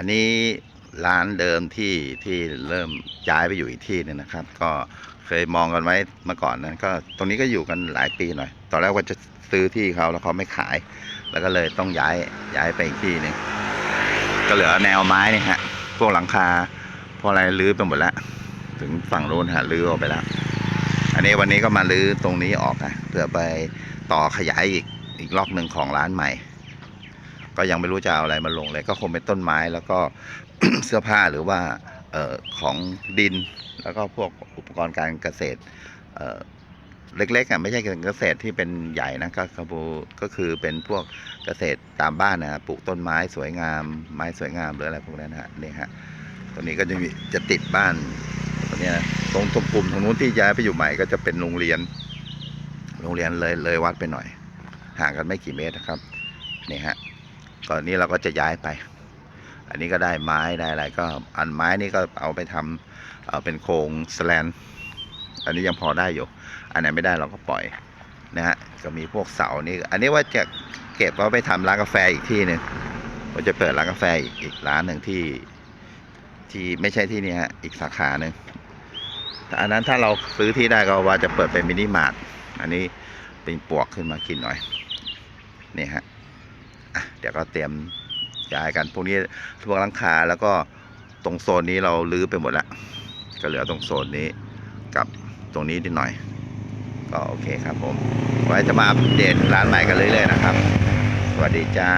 อันนี้ร้านเดิมที่ที่เริ่มย้ายไปอยู่อีกที่หนึงนะครับ ก็เคยมองกันไว้เมื่อก่อนนั้น ก็ตรงนี้ก็อยู่กันหลายปีหน่อย ตอนแรกว่าจะซื้อที่เขาแล้วเขาไม่ขาย แล้วก็เลยต้องย้ายย้ายไปอีกที่หนึงก็เหลือแนวไม้นี่ฮะพวกหลังคาพวกอะไรรื้อไปหมดแล้ว ถึงฝั่งโน้นฮะรื้อออกไปแล้ว อันนี้วันนี้ก็มารื้อตรงนี้ออกนะเพื่อไปต่อขยายอีกอีกล็อกหนึ่งของร้านใหม่ ก็ยังไม่รู้จะเอาอะไรมาลงเลย ก็คงเป็นต้นไม้แล้วก็เสื้อผ้าหรือว่าออของดินแล้วก็พวกอุปกรณ์การเกษตรเเล็กๆอะไม่ใช่เกษตรที่เป็นใหญ่นะก็คือก็คือเป็นพวกเกษตรตามบ้านนะฮะปลูกต้นไม้สวยงาม ไม้สวยงามหรืออะไรพวกนั้นฮะนี่ฮะตัวนี้ก็จะมีจะติดบ้านตัวเนี้ยนะตรงตรงปุ่มตรงนู้นที่ย้ายไปอยู่ใหม่ก็จะเป็นโรงเรียน โรงเรียนเลยเลยวัดไปหน่อย ห่างกันไม่กี่เมตรนะครับนี่ฮะ ก่อนนี้เราก็จะย้ายไป อันนี้ก็ได้ไม้ได้อะไรก็อันไม้นี่ก็เอาไปทำเเป็นโครงสแลนอันนี้ยังพอได้อยู่ อันไหนไม่ได้เราก็ปล่อยนะฮะก็มีพวกเสานี่อันนี้ว่าจะเก็บเอาไปทำร้านกาแฟอีกที่หนึ่งว่าจะเปิดร้านกาแฟอีกอีกร้านหนึ่งที่ที่ไม่ใช่ที่นี่ฮะอีกสาขาหนึ่งแต่อันนั้นถ้าเราซื้อที่ได้ก็ว่าจะเปิดเป็นมินิมาร์ทอันนี้เป็นปวกขึ้นมากินหน่อยนี่ฮะ เดี๋ยวก็เตรียมย้ายกันพวกนี้พวกหลังคาแล้วก็ตรงโซนนี้เราลื้อไปหมดแล้วก็เหลือตรงโซนนี้กับตรงนี้นิดหน่อย ก็โอเคครับผมไว้จะมาอัปเดตร้านใหม่กันเรื่อยๆนะครับ สวัสดีจ้า